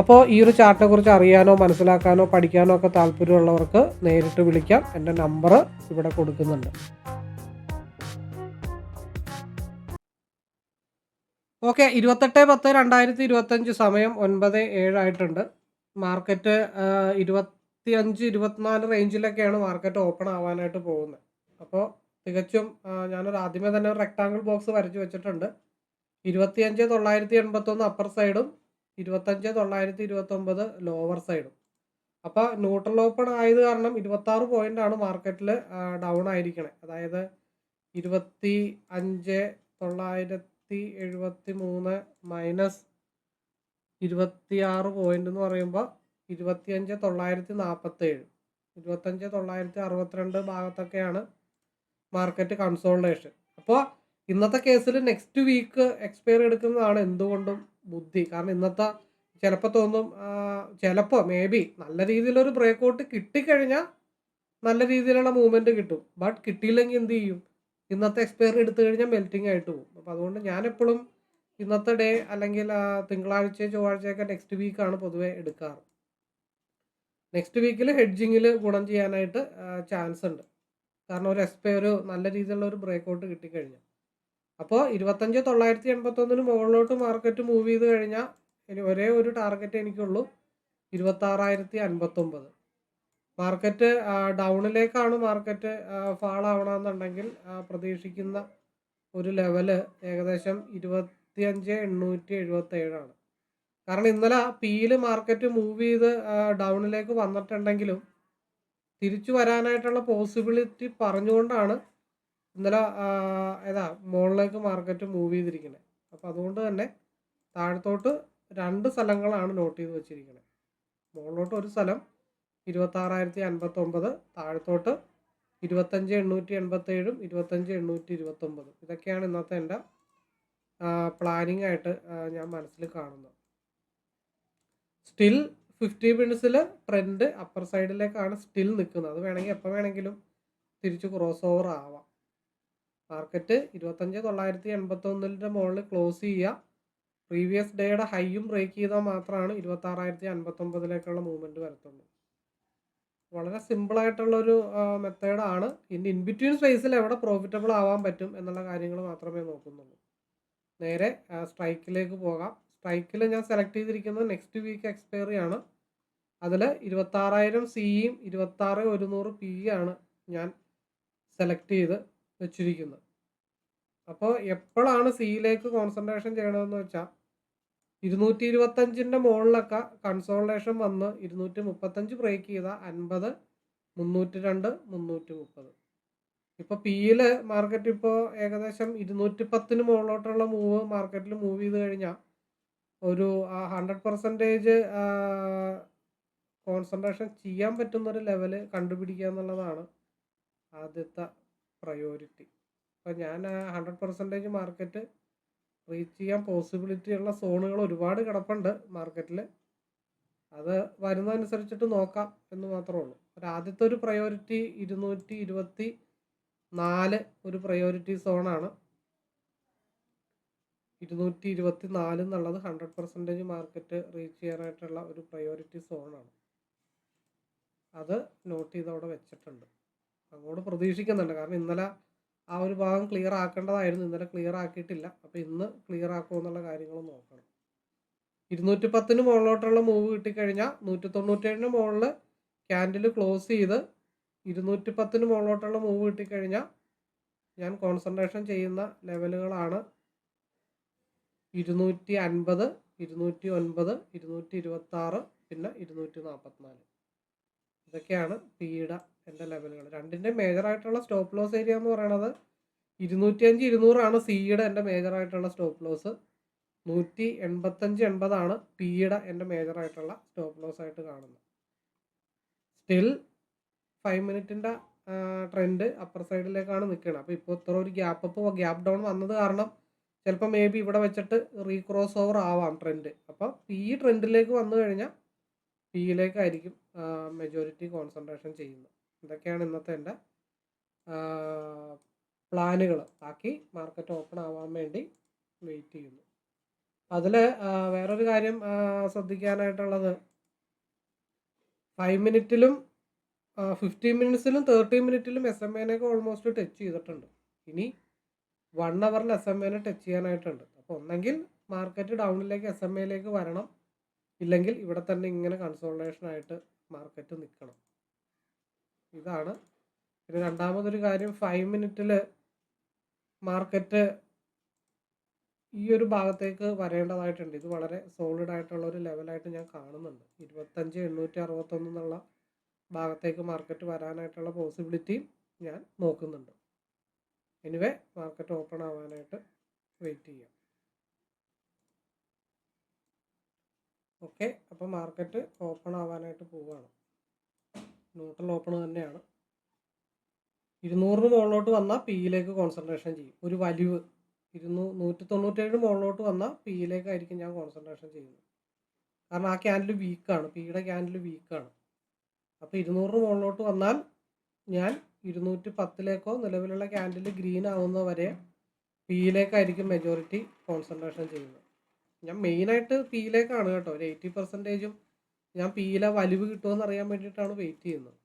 അപ്പോൾ ഈ ഒരു ചാർട്ടിനെ കുറിച്ച് അറിയാനോ മനസ്സിലാക്കാനോ പഠിക്കാനോ ഒക്കെ താല്പര്യമുള്ളവർക്ക് നേരിട്ട് വിളിക്കാം. എന്റെ നമ്പർ ഇവിടെ കൊടുക്കുന്നുണ്ട്. ഓക്കെ ഇരുപത്തെട്ട് പത്ത് രണ്ടായിരത്തി ഇരുപത്തഞ്ച് സമയം ഒൻപത് ഏഴായിട്ടുണ്ട് മാർക്കറ്റ് ഇരുപത്തി അഞ്ച് ഇരുപത്തിനാല് റേഞ്ചിലൊക്കെയാണ് മാർക്കറ്റ് ഓപ്പൺ ആവാനായിട്ട് പോകുന്നത്. അപ്പോൾ തികച്ചും ഞാനൊരു ആദ്യമേ തന്നെ ഒരു റെക്ടാങ്കിൾ ബോക്സ് വരച്ചു വെച്ചിട്ടുണ്ട്. ഇരുപത്തിയഞ്ച് തൊള്ളായിരത്തി എൺപത്തൊന്ന് അപ്പർ സൈഡും ഇരുപത്തഞ്ച് തൊള്ളായിരത്തി ഇരുപത്തൊമ്പത് ലോവർ സൈഡും അപ്പോൾ ന്യൂട്രൽ ഓപ്പൺ ആയത് കാരണം ഇരുപത്താറ് പോയിന്റ് ആണ് മാർക്കറ്റിൽ ഡൗൺ ആയിരിക്കണേ. അതായത് ഇരുപത്തി അഞ്ച് തൊള്ളായിരത്തി എഴുപത്തി മൂന്ന് മൈനസ് ഇരുപത്തി ആറ് പോയിന്റ് എന്ന് പറയുമ്പോൾ ഇരുപത്തിയഞ്ച് തൊള്ളായിരത്തി നാൽപ്പത്തേഴ് ഇരുപത്തഞ്ച് തൊള്ളായിരത്തി അറുപത്തിരണ്ട് ഭാഗത്തൊക്കെയാണ് മാർക്കറ്റ് കൺസോൾട്ടേഷൻ അപ്പോൾ ഇന്നത്തെ കേസിൽ നെക്സ്റ്റ് വീക്ക് എക്സ്പയർ എടുക്കുന്നതാണ് എന്തുകൊണ്ടും ബുദ്ധി. കാരണം ഇന്നത്തെ ചിലപ്പോൾ തോന്നും ചിലപ്പോൾ മേ ബി നല്ല രീതിയിലൊരു ബ്രേക്ക് ഔട്ട് കിട്ടിക്കഴിഞ്ഞാൽ നല്ല രീതിയിലുള്ള മൂവ്മെന്റ് കിട്ടും. ബട്ട് കിട്ടിയില്ലെങ്കിൽ എന്ത് ചെയ്യും? ഇന്നത്തെ എക്സ്പയറി എടുത്തു കഴിഞ്ഞാൽ മെൽറ്റിംഗ് ആയിട്ട് പോകും. അപ്പോൾ അതുകൊണ്ട് ഞാൻ എപ്പോഴും ഇന്നത്തെ ഡേ അല്ലെങ്കിൽ തിങ്കളാഴ്ച ചൊവ്വാഴ്ചയൊക്കെ നെക്സ്റ്റ് വീക്കാണ് പൊതുവേ എടുക്കാറ്. നെക്സ്റ്റ് വീക്കിൽ ഹെഡ്ജിങ്ങിൽ ഗുണം ചെയ്യാനായിട്ട് ചാൻസ് ഉണ്ട്. കാരണം ഒരു എക്സ്പയർ നല്ല രീതിയിലുള്ള ഒരു ബ്രേക്ക് ഔട്ട് കിട്ടിക്കഴിഞ്ഞാൽ അപ്പോൾ ഇരുപത്തഞ്ച് തൊള്ളായിരത്തി എൺപത്തൊന്നിന് മുകളിലോട്ട് മാർക്കറ്റ് മൂവ് ചെയ്ത് കഴിഞ്ഞാൽ ഇനി ഒരേ ഒരു ടാർഗറ്റ് എനിക്കുള്ളൂ. ഇരുപത്താറായിരത്തി അൻപത്തൊമ്പത് മാർക്കറ്റ് ഡൗണിലേക്കാണ് മാർക്കറ്റ് ഫാൾ ആവണമെന്നുണ്ടെങ്കിൽ പ്രതീക്ഷിക്കുന്ന ഒരു ലെവൽ ഏകദേശം ഇരുപത്തിയഞ്ച് എണ്ണൂറ്റി എഴുപത്തേഴാണ് കാരണം ഇന്നലെ പിയിൽ മാർക്കറ്റ് മൂവ് ചെയ്ത് ഡൗണിലേക്ക് വന്നിട്ടുണ്ടെങ്കിലും തിരിച്ചു വരാനായിട്ടുള്ള പോസിബിലിറ്റി പറഞ്ഞുകൊണ്ടാണ് ഇന്നലെ ഏതാ മുകളിലേക്ക് മാർക്കറ്റ് മൂവ് ചെയ്തിരിക്കുന്നത് അപ്പോൾ അതുകൊണ്ട് തന്നെ താഴത്തോട്ട് രണ്ട് സ്ഥലങ്ങളാണ് നോട്ട് ചെയ്ത് വെച്ചിരിക്കുന്നത് മുകളിലോട്ട് ഒരു സ്ഥലം ഇരുപത്താറായിരത്തി അൻപത്തൊമ്പത് താഴത്തോട്ട് ഇരുപത്തഞ്ച് എണ്ണൂറ്റി എൺപത്തേഴും ഇരുപത്തഞ്ച് എണ്ണൂറ്റി ഇരുപത്തൊമ്പതും ഇതൊക്കെയാണ് ഇന്നത്തെ എന്റെ പ്ലാനിങ് ആയിട്ട് ഞാൻ മനസ്സിൽ കാണുന്നത്. സ്റ്റിൽ ഫിഫ്റ്റി മിനിറ്റ്സിൽ ട്രെൻഡ് അപ്പർ സൈഡിലേക്കാണ് സ്റ്റിൽ നിൽക്കുന്നത് അത് വേണമെങ്കിൽ എപ്പോൾ വേണമെങ്കിലും തിരിച്ച് ക്രോസ് ഓവർ ആവാം. മാർക്കറ്റ് ഇരുപത്തഞ്ച് തൊള്ളായിരത്തി എൺപത്തൊന്നിന്റെ മുകളിൽ ക്ലോസ് ചെയ്യുക. പ്രീവിയസ് ഡേയുടെ ഹൈയും ബ്രേക്ക് ചെയ്താൽ മാത്രമാണ് ഇരുപത്താറായിരത്തി അൻപത്തൊമ്പതിലേക്കുള്ള മൂവ്മെന്റ് വരത്തുള്ളൂ. വളരെ സിമ്പിളായിട്ടുള്ളൊരു മെത്തേഡാണ് ഇനി ഇൻ ബിറ്റ്വീൻ സ്പേസിൽ എവിടെ പ്രോഫിറ്റബിൾ ആവാൻ പറ്റും എന്നുള്ള കാര്യങ്ങൾ മാത്രമേ നോക്കുന്നുള്ളൂ. നേരെ സ്ട്രൈക്കിലേക്ക് പോകാം. സ്ട്രൈക്കിൽ ഞാൻ സെലക്ട് ചെയ്തിരിക്കുന്നത് നെക്സ്റ്റ് വീക്ക് എക്സ്പയറി ആണ്. അതിൽ ഇരുപത്താറായിരം സിയും ഇരുപത്താറ് ഒരുന്നൂറ് പി ആണ് ഞാൻ സെലക്ട് ചെയ്ത്. വെച്ചിരിക്കുന്നത്. അപ്പോൾ എപ്പോഴാണ് സിയിലേക്ക് കോൺസെൻട്രേഷൻ ചെയ്യണമെന്ന് വെച്ചാൽ ഇരുന്നൂറ്റി ഇരുപത്തഞ്ചിന്റെ മുകളിലൊക്കെ കൺസോൾട്ടേഷൻ വന്ന് ഇരുന്നൂറ്റി മുപ്പത്തഞ്ച് ബ്രേക്ക് ചെയ്ത അൻപത് മുന്നൂറ്റി രണ്ട് മുന്നൂറ്റി മുപ്പത് ഇപ്പോൾ പിയിൽ മാർക്കറ്റ് ഇപ്പോൾ ഏകദേശം ഇരുന്നൂറ്റി പത്തിന് മുകളിലോട്ടുള്ള മൂവ് മാർക്കറ്റിൽ മൂവ് ചെയ്ത് കഴിഞ്ഞാൽ ഒരു ഹൺഡ്രഡ് പെർസെന്റേജ് കോൺസെൻട്രേഷൻ ചെയ്യാൻ പറ്റുന്നൊരു ലെവൽ കണ്ടുപിടിക്കുക എന്നുള്ളതാണ് ആദ്യത്തെ പ്രയോറിറ്റി അപ്പോൾ ഞാൻ ഹൺഡ്രഡ് പെർസെന്റേജ് മാർക്കറ്റ് റീച്ച് ചെയ്യാൻ പോസിബിലിറ്റി ഉള്ള സോണുകൾ ഒരുപാട് കിടപ്പുണ്ട് മാർക്കറ്റിൽ അത് വരുന്നതനുസരിച്ചിട്ട് നോക്കാം എന്ന് മാത്രമേ ഉള്ളൂ. ഒരു ആദ്യത്തെ ഒരു പ്രയോറിറ്റി ഇരുന്നൂറ്റി ഇരുപത്തി നാല് ഒരു പ്രയോറിറ്റി സോണാണ് ഇരുന്നൂറ്റി ഇരുപത്തി നാല് എന്നുള്ളത് ഹൺഡ്രഡ് പെർസെന്റേജ് മാർക്കറ്റ് റീച്ച് ചെയ്യാനായിട്ടുള്ള ഒരു പ്രയോറിറ്റി സോണാണ് അത് നോട്ട് ചെയ്ത് അവിടെ വെച്ചിട്ടുണ്ട്. അങ്ങോട്ട് പ്രതീക്ഷിക്കുന്നുണ്ട്. കാരണം ഇന്നലെ ആ ഒരു ഭാഗം ക്ലിയർ ആക്കേണ്ടതായിരുന്നു. ഇന്നലെ ക്ലിയർ ആക്കിയിട്ടില്ല. അപ്പോൾ ഇന്ന് ക്ലിയർ ആക്കുമോ എന്നുള്ള കാര്യങ്ങൾ നോക്കണം. ഇരുന്നൂറ്റി പത്തിന് മുകളിലോട്ടുള്ള മൂവ് കിട്ടിക്കഴിഞ്ഞാൽ നൂറ്റി തൊണ്ണൂറ്റേഴിന് മുകളിൽ ക്യാൻഡിൽ ക്ലോസ് ചെയ്ത് ഇരുന്നൂറ്റി പത്തിന് മുകളിലോട്ടുള്ള മൂവ് കിട്ടിക്കഴിഞ്ഞാൽ ഞാൻ കോൺസെൻട്രേഷൻ ചെയ്യുന്ന ലെവലുകളാണ് ഇരുന്നൂറ്റി അൻപത് ഇരുന്നൂറ്റി ഒൻപത് ഇരുന്നൂറ്റി ഇരുപത്തി ആറ് പിന്നെ ഇരുന്നൂറ്റി നാൽപ്പത്തിനാല് ഇതൊക്കെയാണ് പിയുടെ എന്റെ ലെവലുകൾ. രണ്ടിന്റെ മേജറായിട്ടുള്ള സ്റ്റോപ്പ് ലോസ് ഏരിയ എന്ന് പറയുന്നത് ഇരുന്നൂറ്റിയഞ്ച് ഇരുന്നൂറാണ് സിയുടെ എന്റെ മേജറായിട്ടുള്ള സ്റ്റോപ്പ് ലോസ് നൂറ്റി എൺപത്തഞ്ച് എൺപതാണ് പിയുടെ എന്റെ മേജറായിട്ടുള്ള സ്റ്റോപ്പ് ലോസ് ആയിട്ട് കാണുന്നത്. സ്റ്റിൽ ഫൈവ് മിനിറ്റിന്റെ ട്രെൻഡ് അപ്പർ സൈഡിലേക്കാണ് നിൽക്കുന്നത് അപ്പോൾ ഇപ്പോൾ ഇത്ര ഒരു ഗ്യാപ്പ് അപ്പോൾ ഗ്യാപ്പ് ഡൗൺ വന്നത് കാരണം ചിലപ്പോൾ മേ ബി ഇവിടെ വെച്ചിട്ട് റീക്രോസ് ഓവർ ആവാം ട്രെൻഡ് അപ്പോൾ പി ട്രെൻഡിലേക്ക് വന്നു കഴിഞ്ഞാൽ പിയിലേക്കായിരിക്കും മെജോറിറ്റി കോൺസെൻട്രേഷൻ ചെയ്യുന്നത്. ഇതൊക്കെയാണ് ഇന്നത്തെ എന്റെ പ്ലാനുകൾ ബാക്കി മാർക്കറ്റ് ഓപ്പൺ ആവാൻ വേണ്ടി വെയിറ്റ് ചെയ്യുന്നു. അതിൽ വേറൊരു കാര്യം ശ്രദ്ധിക്കാനായിട്ടുള്ളത് ഫൈവ് മിനിറ്റിലും ഫിഫ്റ്റീൻ മിനിറ്റ്സിലും തേർട്ടി മിനിറ്റിലും എസ് എം എനൊക്കെ ഓൾമോസ്റ്റ് ടച്ച് ചെയ്തിട്ടുണ്ട്. ഇനി വൺ അവറിൽ എസ് എം എനെ ടച്ച് ചെയ്യാനായിട്ടുണ്ട്. അപ്പോൾ ഒന്നെങ്കിൽ മാർക്കറ്റ് ഡൗണിലേക്ക് എസ് എം എയിലേക്ക് വരണം. ഇല്ലെങ്കിൽ ഇവിടെ തന്നെ ഇങ്ങനെ കൺസോൾട്ടേഷനായിട്ട് മാർക്കറ്റ് നിൽക്കണം ഇതാണ്. പിന്നെ രണ്ടാമതൊരു കാര്യം ഫൈവ് മിനിറ്റിൽ മാർക്കറ്റ് ഈ ഒരു ഭാഗത്തേക്ക് വരേണ്ടതായിട്ടുണ്ട്. ഇത് വളരെ സോളിഡ് ആയിട്ടുള്ള ഒരു ലെവലായിട്ട് ഞാൻ കാണുന്നുണ്ട്. ഇരുപത്തഞ്ച് എണ്ണൂറ്റി അറുപത്തൊന്ന് എന്നുള്ള ഭാഗത്തേക്ക് മാർക്കറ്റ് വരാനായിട്ടുള്ള പോസിബിലിറ്റിയും ഞാൻ നോക്കുന്നുണ്ട്. എനിവേ മാർക്കറ്റ് ഓപ്പൺ ആവാനായിട്ട് വെയിറ്റ് ചെയ്യാം. ഓക്കെ അപ്പോൾ മാർക്കറ്റ് ഓപ്പൺ ആവാനായിട്ട് പോവുകയാണ് ന്യൂട്രൽ ഓപ്പൺ തന്നെയാണ്. ഇരുന്നൂറിന് മുകളിലോട്ട് വന്നാൽ പിയിലേക്ക് കോൺസെൻട്രേഷൻ ചെയ്യും. ഒരു വലിവ്. ഇരുന്നൂ നൂറ്റി തൊണ്ണൂറ്റേഴ് മുകളിലോട്ട് വന്നാൽ പിയിലേക്കായിരിക്കും ഞാൻ കോൺസെൻട്രേഷൻ ചെയ്യുന്നത്. കാരണം ആ ക്യാൻഡിൽ വീക്കാണ് പിയുടെ ക്യാൻഡിൽ വീക്കാണ് അപ്പോൾ ഇരുന്നൂറിന് മുകളിലോട്ട് വന്നാൽ ഞാൻ ഇരുന്നൂറ്റി പത്തിലേക്കോ നിലവിലുള്ള ക്യാൻഡിൽ ഗ്രീൻ ആവുന്ന വരെ പിയിലേക്കായിരിക്കും മെജോറിറ്റി കോൺസെൻട്രേഷൻ ചെയ്യുന്നത്. ഞാൻ മെയിനായിട്ട് പിയിലേക്കാണ് കേട്ടോ. ഒരു എയ്റ്റി പെർസെന്റേജും ഞാൻ പിയിലെ വലിവ് കിട്ടുമെന്ന് അറിയാൻ വേണ്ടിയിട്ടാണ് വെയിറ്റ് ചെയ്യുന്നത്.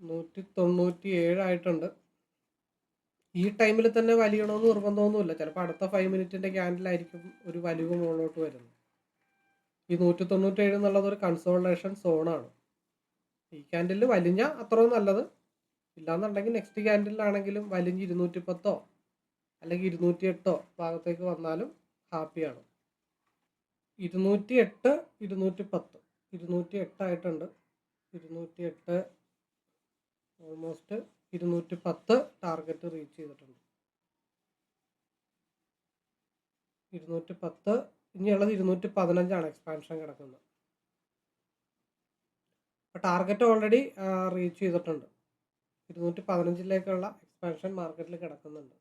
നൂറ്റി തൊണ്ണൂറ്റി ഏഴായിട്ടുണ്ട് ഈ ടൈമിൽ തന്നെ വലിയണമെന്ന് നിർബന്ധമൊന്നുമില്ല. ചിലപ്പോൾ അടുത്ത ഫൈവ് മിനിറ്റിന്റെ ക്യാൻഡിലായിരിക്കും ഒരു വലിവ് മുകളിലോട്ട് വരുന്നത്. ഈ നൂറ്റി തൊണ്ണൂറ്റേഴ് എന്നുള്ളത് ഒരു കൺസോൾട്ടേഷൻ സോണാണ് ഈ ക്യാൻഡിൽ വലിഞ്ഞ അത്രയും നല്ലത്. ഇല്ലാന്നുണ്ടെങ്കിൽ നെക്സ്റ്റ് ക്യാൻഡിലാണെങ്കിലും വലിഞ്ഞ് ഇരുന്നൂറ്റി പത്തോ അല്ലെങ്കിൽ ഇരുന്നൂറ്റി എട്ടോ ഭാഗത്തേക്ക് വന്നാലും ഹാപ്പിയാണ് ഇരുന്നൂറ്റി എട്ട് ഇരുന്നൂറ്റി പത്ത് ഇരുന്നൂറ്റി എട്ടായിട്ടുണ്ട് ഇരുന്നൂറ്റി എട്ട് ഓൾമോസ്റ്റ് ഇരുന്നൂറ്റി പത്ത് ടാർഗറ്റ് റീച്ച് ചെയ്തിട്ടുണ്ട്. ഇരുന്നൂറ്റി പത്ത് ഇനിയുള്ളത് ഇരുന്നൂറ്റി പതിനഞ്ചാണ് എക്സ്പാൻഷൻ കിടക്കുന്നത് അപ്പോൾ ടാർഗറ്റ് ഓൾറെഡി റീച്ച് ചെയ്തിട്ടുണ്ട്. ഇരുന്നൂറ്റി പതിനഞ്ചിലേക്കുള്ള എക്സ്പാൻഷൻ മാർക്കറ്റിൽ കിടക്കുന്നുണ്ട്.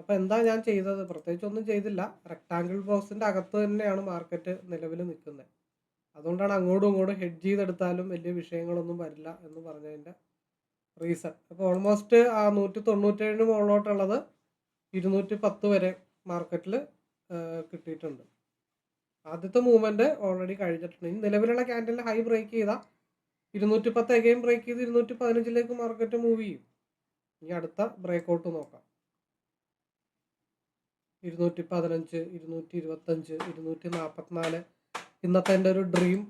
അപ്പോൾ എന്താ ഞാൻ ചെയ്തത്? പ്രത്യേകിച്ച് ഒന്നും ചെയ്തില്ല. റെക്ടാങ്കിൾ ബോക്സിന്റെ അകത്ത് തന്നെയാണ് മാർക്കറ്റ് നിലവിൽ നിൽക്കുന്നത്. അതുകൊണ്ടാണ് അങ്ങോട്ടും ഇങ്ങോട്ടും ഹെഡ് ചെയ്തെടുത്താലും വലിയ വിഷയങ്ങളൊന്നും വരില്ല എന്ന് പറഞ്ഞതിന്റെ റീസൺ അപ്പോൾ ഓൾമോസ്റ്റ് ആ നൂറ്റി തൊണ്ണൂറ്റേഴിന് മുകളിലോട്ടുള്ളത് ഇരുന്നൂറ്റി പത്ത് വരെ മാർക്കറ്റിൽ കിട്ടിയിട്ടുണ്ട്. ആദ്യത്തെ മൂവ്മെന്റ് ഓൾറെഡി കഴിഞ്ഞിട്ടുണ്ട്. ഇനി നിലവിലുള്ള ക്യാൻഡലിൽ ഹൈ ബ്രേക്ക് ചെയ്താൽ ഇരുന്നൂറ്റി പത്ത് എഗെയിം ബ്രേക്ക് ചെയ്ത് ഇരുന്നൂറ്റി പതിനഞ്ചിലേക്ക് മാർക്കറ്റ് മൂവ് ചെയ്യും. ഇനി അടുത്ത ബ്രേക്ക് ഔട്ട് നോക്കാം. ഇരുന്നൂറ്റി പതിനഞ്ച് ഇരുന്നൂറ്റി ഇരുപത്തഞ്ച് ഇരുന്നൂറ്റി നാൽപ്പത്തിനാല് ഇന്നത്തെ എന്റെ ഒരു ഡ്രീം